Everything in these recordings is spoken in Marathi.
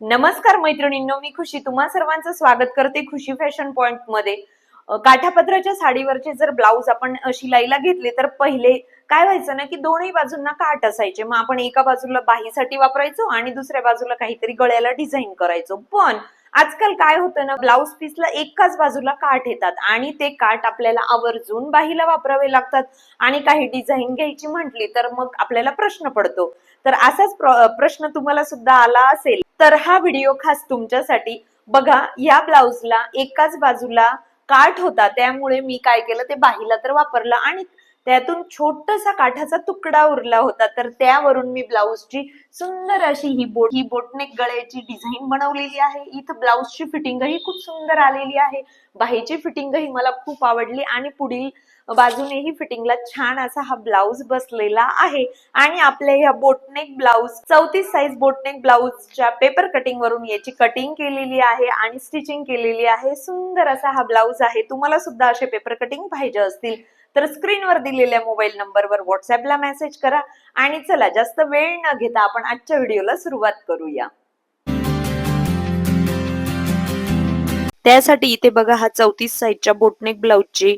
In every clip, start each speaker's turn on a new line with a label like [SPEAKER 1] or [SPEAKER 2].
[SPEAKER 1] नमस्कार मैत्रिणींनो मी खुशी. तुम्हा सर्वांचं स्वागत करते खुशी फॅशन पॉइंटमध्ये. काठापत्राच्या साडीवरचे जर ब्लाऊज आपण शिलाईला घेतले तर पहिले काय व्हायचं ना की दोन्ही बाजूंना काठ असायचे. मग आपण एका बाजूला बाहीसाठी वापरायचो आणि दुसऱ्या बाजूला काहीतरी गळ्याला डिझाईन करायचो. पण आजकाल काय होतं ना ब्लाऊज पीसला एकाच बाजूला काठ येतात आणि ते काठ आपल्याला आवर्जून बाहीला वापरावे लागतात. आणि काही डिझाईन घ्यायची म्हटली तर मग आपल्याला प्रश्न पडतो. तर असाच प्रश्न तुम्हाला सुद्धा आला असेल. तर हा व्हिडिओ खास तुमच्यासाठी. बघा या ब्लाउजला एकाच बाजूला काठ होता त्यामुळे मी काय केलं ते बाहीला तर वापरलं आणि त्यातून छोटासा काठाचा तुकडा उरला होता. तर त्यावरून मी ब्लाऊजची सुंदर अशी ही बोट ही बोटनेक गळ्याची डिझाईन बनवलेली आहे. इथं ब्लाऊजची फिटिंगही खूप सुंदर आलेली आहे. बाहीची फिटिंगही मला खूप आवडली आणि पुढील बाजूनेही फिटिंगला छान असा हा ब्लाऊज बसलेला आहे. आणि आपल्या ह्या बोटनेक ब्लाऊज चौतीस साईज बोटनेक ब्लाऊजच्या पेपर कटिंग वरून याची कटिंग केलेली आहे आणि स्टिचिंग केलेली आहे. सुंदर असा हा ब्लाऊज आहे. तुम्हाला सुद्धा असे पेपर कटिंग पाहिजे असतील. तर स्क्रीनवर दिलेल्या मोबाईल नंबरवर व्हॉट्सअपला मेसेज करा आणि चला जास्त वेळ न घेता आपण आजच्या व्हिडिओला सुरुवात करूया. त्यासाठी इथे बघा हा चौतीस साईजच्या बोटनेक ब्लाऊजची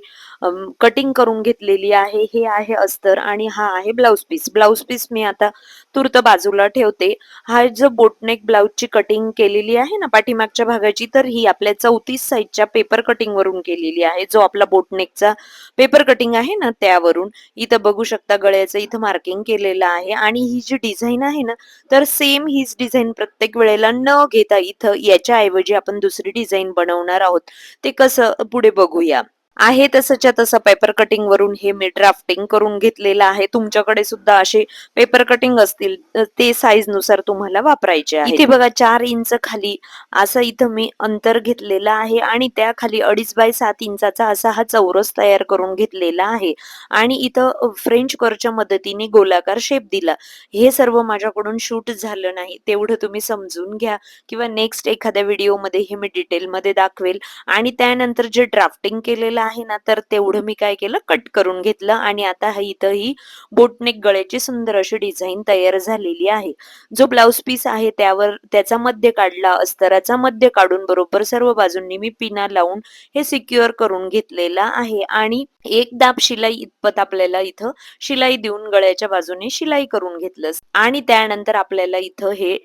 [SPEAKER 1] कटिंग करून घेतलेली आहे हे आहे अस्तर आणि हा आहे ब्लाऊज पीस ब्लाऊज पीस मी आता तुर्त बाजूला ठेवते. हा जो बोटनेक ब्लाऊजची कटिंग केलेली आहे ना पाठीमागच्या भागाची तर ही आपल्या चौतीस साईजच्या पेपर कटिंग वरून केलेली आहे. जो आपला बोटनेकचा पेपर कटिंग आहे ना त्यावरून. इथं बघू शकता गळ्याचं इथं मार्किंग केलेलं आहे. आणि ही जी डिझाईन आहे ना तर सेम हीच डिझाईन प्रत्येक वेळेला न घेता इथं याच्या ऐवजी आपण दुसरी डिझाईन बनवणार आहोत. ते कसं पुढे बघूया. आहे तसंच्या तसं पेपर कटिंग वरून हे मी ड्राफ्टिंग करून घेतलेलं आहे. तुमच्याकडे सुद्धा असे पेपर कटिंग असतील ते साईजनुसार तुम्हाला वापरायचे आहे इथे बघा चार इंच खाली असं इथं मी अंतर घेतलेलं आहे आणि त्या खाली अडीच बाय सात इंचाचा असा हा चौरस तयार करून घेतलेला आहे. आणि इथं फ्रेंच करच्या मदतीने गोलाकार शेप दिला. हे सर्व माझ्याकडून शूट झालं नाही. तेवढं तुम्ही समजून घ्या किंवा नेक्स्ट एखाद्या व्हिडिओमध्ये हे मी डिटेलमध्ये दाखवेल. आणि त्यानंतर जे ड्राफ्टिंग केलेलं आहे ना तर तेवढं मी काय केलं कट करून घेतलं आणि आता हा इथं ही बोटनेक गळ्याची सुंदर अशी डिझाईन तयार झालेली आहे. जो ब्लाउज पीस आहे त्यावर त्याचा मध्य काढला अस्तराचा मध्य काढून बरोबर सर्व बाजूंनी मी पिना लावून हे सिक्युअर करून घेतलेला आहे. आणि एक दाब शिलाई इतपत आपल्याला इथं शिलाई देऊन गळ्याच्या बाजूने शिलाई करून घेतलं आणि त्यानंतर आपल्याला इथं हे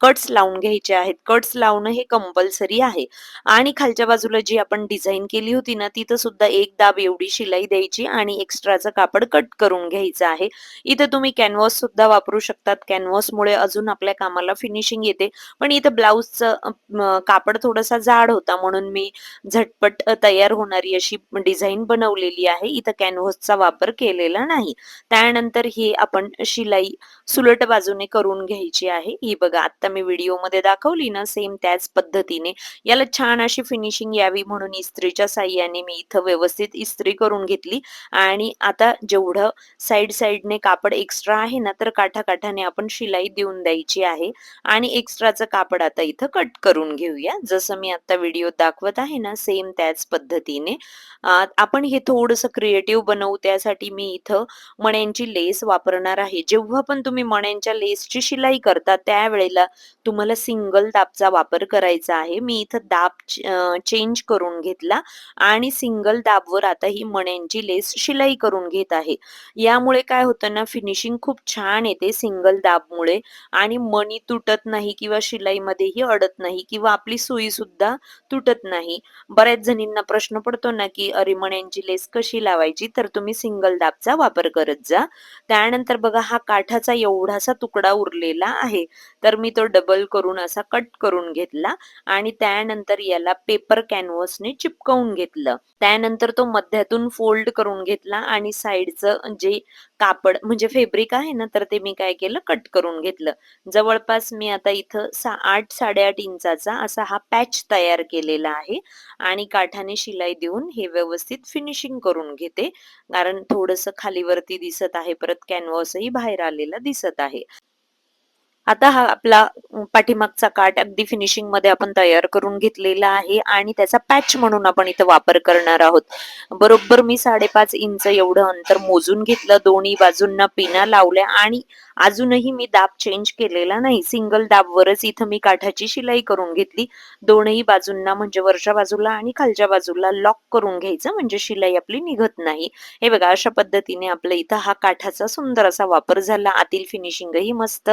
[SPEAKER 1] कट्स लावून घ्यायचे आहेत. कट्स लावणं हे कंपल्सरी आहे. आणि खालच्या बाजूला जी आपण डिझाईन केली होती ना तिथं सुद्धा एक दाब एवढी शिलाई द्यायची आणि एक्स्ट्राचं कापड कट करून घ्यायचं आहे. इथं तुम्ही कॅनव्हस सुद्धा वापरू शकतात. कॅनव्हसमुळे अजून आपल्या कामाला फिनिशिंग येते. पण इथं ब्लाऊजचं कापड थोडासा जाड होता म्हणून मी झटपट तयार होणारी अशी डिझाईन बनवलेली आहे. इथं कॅनव्हसचा वापर केलेला नाही. त्यानंतर ही आपण शिलाई सुलट बाजूने करून घ्यायची आहे. ही बघा आता मी व्हिडिओमध्ये दाखवली ना सेम त्याच पद्धतीने. याला छान अशी फिनिशिंग यावी म्हणून इस्त्रीच्या साह्याने मी इथं व्यवस्थित इस्त्री करून घेतली. आणि आता जेवढं साईड साईडने कापड एक्स्ट्रा आहे ना तर काठाकाठाने आपण शिलाई देऊन द्यायची आहे. आणि एक्स्ट्राचं कापड आता इथं कट करून घेऊया. जसं मी आता व्हिडिओ दाखवत आहे ना सेम त्याच पद्धतीने. आपण हे थोडंसं क्रिएटिव्ह बनवू त्यासाठी मी इथं मण्यांची लेस वापरणार आहे. जेव्हा पण तुम्ही मण्यांच्या लेसची शिलाई करता त्यावेळेला तुम्हाला सिंगल दाबचा वापर करायचा आहे. मी इथं दाब चेंज करून घेतला. आणि सिंगल दाबवर आता ही मण्यांची लेस शिलाई करून घेत आहे. यामुळे काय होतं ना फिनिशिंग खूप छान येते सिंगल दाबमुळे आणि मणी तुटत नाही किंवा शिलाईमध्येही अडत नाही किंवा आपली सुई सुद्धा तुटत नाही. बऱ्याच जणींना प्रश्न पडतो ना की अरे मण्यांची लेस कशी लावायची? तर तुम्ही सिंगल दाबचा वापर करत जा. त्यानंतर बघा हा काठाचा एवढासा तुकडा उरलेला आहे. तर मी तो डबल करून असा कट करून घेतला आणि त्यानंतर याला पेपर कॅनव्हसने चिपकवून घेतलं. त्यानंतर तो मध्यातून फोल्ड करून घेतला आणि साईडचं जे कापड म्हणजे फेब्रिक आहे ना तर ते मी काय केलं? कट करून घेतलं. जवळपास मी आता इथं सा आठ साडेआठ इंचाचा असा हा पॅच तयार केलेला आहे आणि काठाने शिलाई देऊन हे व्यवस्थित फिनिशिंग करून घेते. कारण थोडस खालीवरती दिसत आहे परत कॅनव्हासही बाहेर आलेला दिसत आहे. आता हा आपला पाठीमागचा काठ अगदी फिनिशिंगमध्ये आपण तयार करून घेतलेला आहे आणि त्याचा पॅच म्हणून आपण इथं वापर करणार आहोत. बरोबर मी साडेपाच इंच एवढं अंतर मोजून घेतलं दोन्ही बाजूंना पिना लावल्या आणि अजूनही मी दाब चेंज केलेला नाही. सिंगल दाबवरच इथं मी काठाची शिलाई करून घेतली. दोनही बाजूंना म्हणजे वरच्या बाजूला आणि खालच्या बाजूला लॉक करून घ्यायचं म्हणजे शिलाई आपली निघत नाही. हे बघा अशा पद्धतीने आपल्या इथं हा काठाचा सुंदर असा वापर झाला. आतील फिनिशिंगही मस्त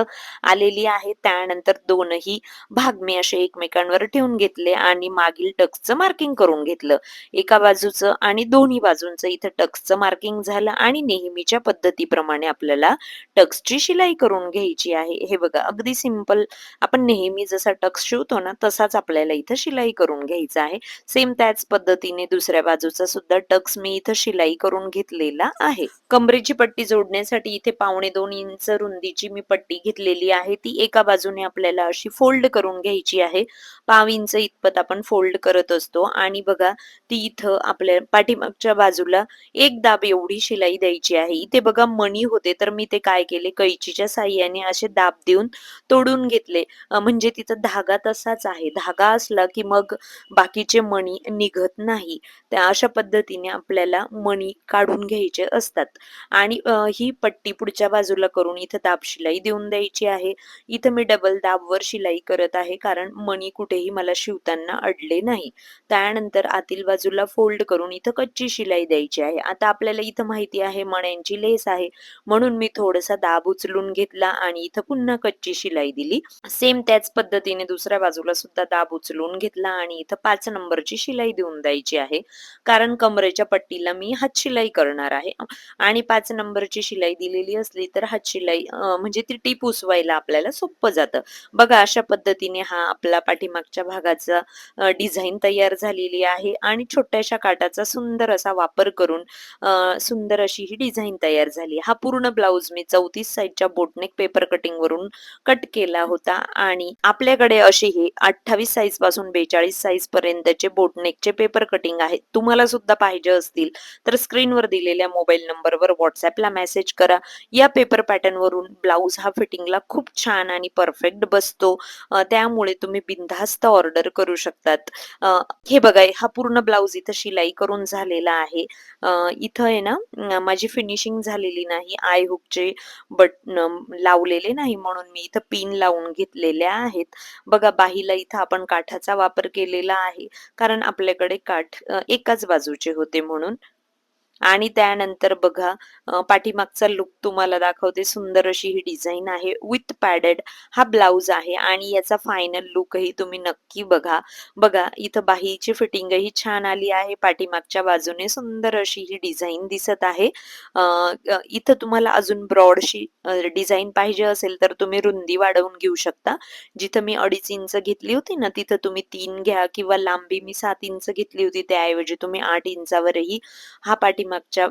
[SPEAKER 1] आलेली आहे. त्यानंतर दोनही भाग मी असे एकमेकांवर ठेवून घेतले आणि मागील टक्सचं मार्किंग करून घेतलं. एका बाजूचं आणि दोन्ही बाजूंचं इथं टक्सचं मार्किंग झालं आणि नेहमीच्या पद्धतीप्रमाणे आपल्याला टक्सची शिलाई करून घ्यायची आहे. हे बघा अगदी सिंपल आपण नेहमी जसा टक्स शिवतो ना तसाच आपल्याला इथं शिलाई करून घ्यायचा आहे. सेम त्याच पद्धतीने दुसऱ्या बाजूचा सुद्धा टक्स मी इथं शिलाई करून घेतलेला आहे. कमरेची पट्टी जोडण्यासाठी इथे पावणे दोन इंच रुंदीची मी पट्टी घेतलेली आहे. ती एका बाजूने आपल्याला अशी फोल्ड करून घ्यायची आहे. पाव इंच इतपत आपण फोल्ड करत असतो आणि बघा ती इथं आपल्या पाठीमागच्या बाजूला एक दाब एवढी शिलाई द्यायची आहे. इथे बघा मणी होते तर मी ते काय केले? कैचीच्या साह्याने असे दाब देऊन तोडून घेतले. म्हणजे तिथं धागा तसाच आहे. धागा असला की मग बाकीचे मणी निघत नाही. त्या अशा पद्धतीने आपल्याला मणी काढून घ्यायचे असतात. आणि ही पट्टी पुढच्या बाजूला करून इथं दाब शिलाई देऊन द्यायची आहे. इथं मी डबल दाबवर शिलाई करत आहे कारण मणी कुठेही मला शिवताना अडले नाही. त्यानंतर आतील बाजूला फोल्ड करून इथं कच्ची शिलाई द्यायची आहे. आता आपल्याला इथं माहिती आहे मण्यांची लेस आहे. म्हणून मी थोडासा दाब उचलून घेतला आणि इथं पुन्हा कच्ची शिलाई दिली. सेम त्याच पद्धतीने दुसऱ्या बाजूला सुद्धा दाब उचलून घेतला आणि इथं पाच नंबरची शिलाई देऊन द्यायची आहे. कारण कमरेच्या पट्टीला मी हात शिलाई करणार आहे. आणि पाच नंबरची शिलाई दिलेली असली तर हात शिलाई म्हणजे ती टीप उसवायला आपल्याला सोपं जातं. बघा अशा पद्धतीने हा आपला पाठीमागच्या भागाचा डिझाईन तयार झालेली आहे आणि छोट्याशा काटाचा सुंदर असा वापर करून सुंदर अशी ही डिझाईन तयार झाली. हा पूर्ण ब्लाऊज मी चौतीस साईजच्या बोटनेक पेपर कटिंग वरून कट केला होता आणि आपल्याकडे असे हे अठ्ठावीस साईजपासून बेचाळीस साईज पर्यंतचे बोटनेकचे पेपर कटिंग आहेत. तुम्हाला सुद्धा पाहिजे असतील तर स्क्रीनवर दिलेल्या मोबाईल नंबरवर व्हॉट्सअपला मेसेज करा. या पेपर पॅटर्न वरून ब्लाऊज हा फिटिंगला खूप छान आणि परफेक्ट बसतो. त्यामुळे तुम्ही बिनधास्त ऑर्डर करू शकतात. हे बघा हा पूर्ण ब्लाऊज इथं शिलाई करून झालेला आहे. इथं आहे ना माझी फिनिशिंग झालेली नाही आय हुकचे बटन लावलेले नाही म्हणून मी इथं पिन लावून घेतलेल्या आहेत. बघा बाहीला इथं आपण काठाचा वापर केलेला आहे. कारण आपल्याकडे काठ एकाच बाजूचे होते म्हणून. आणि त्यानंतर बघा पाठीमागचा लुक तुम्हाला दाखवते. सुंदर अशी ही डिझाईन आहे. विथ पॅडेड हा ब्लाऊज आहे आणि याचा फायनल लुकही तुम्ही नक्की बघा. बघा इथं बाहीची फिटिंगही छान आली आहे. पाठीमागच्या बाजूने सुंदर अशी ही डिझाईन दिसत आहे. इथं तुम्हाला अजून ब्रॉडशी डिझाईन पाहिजे असेल तर तुम्ही रुंदी वाढवून घेऊ शकता. जिथं मी अडीच इंच घेतली होती ना तिथं तुम्ही तीन घ्या किंवा लांबी मी सात इंच घेतली होती त्याऐवजी तुम्ही आठ इंचावरही हा पाठी मागच्या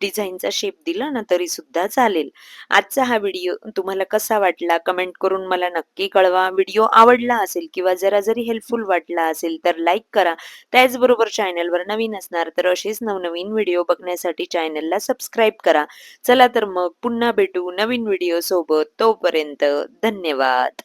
[SPEAKER 1] डिझाईनचा शेप दिला ना तरी सुद्धा चालेल. आजचा हा व्हिडिओ तुम्हाला कसा वाटला? कमेंट करून मला नक्की कळवा. व्हिडिओ आवडला असेल किंवा जरा जरी हेल्पफुल वाटला असेल तर लाईक करा. त्याचबरोबर चॅनलवर नवीन असणार तर असेच नवनवीन व्हिडिओ बघण्यासाठी चॅनलला सबस्क्राईब करा. चला तर मग पुन्हा भेटू नवीन व्हिडिओ सोबत. तोपर्यंत धन्यवाद.